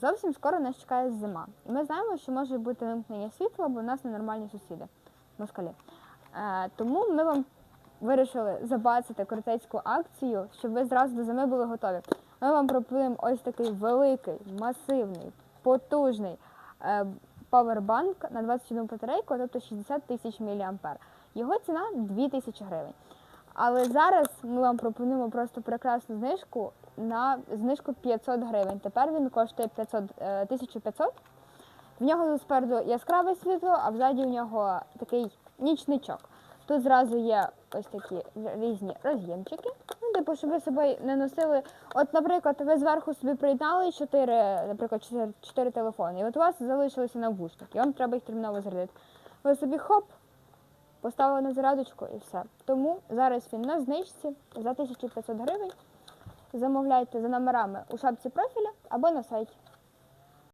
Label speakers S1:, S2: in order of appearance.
S1: Зовсім скоро нас чекає зима. І ми знаємо, що може бути вимкнення світла, бо в нас ненормальні сусіди, москалі. Е, тому ми вам вирішили забацати крутецьку акцію, щоб ви зразу до зими були готові. Ми вам пропонуємо ось такий великий, масивний, потужний е, павербанк на 21 батарейку, тобто 60 тисяч мА. Його ціна 2 тисячі гривень. Але зараз ми вам пропонуємо просто прекрасну знижку на знижку 500 гривень. Тепер він коштує 500, е, 1500. В нього спереду яскраве світло, а взаді в нього такий нічничок. Тут зразу є ось такі різні роз'ємчики. Ну, типу, щоб ви з собою не носили. От, наприклад, ви зверху собі приєднали 4, наприклад, 4, 4 телефони, і от у вас залишилися навушники, і вам треба їх терміново зарядити. Ви собі хоп, поставили на зарядочку і все. Тому зараз він на знижці за 1500 гривень. Замовляйте за номерами у шапці профіля або на сайті.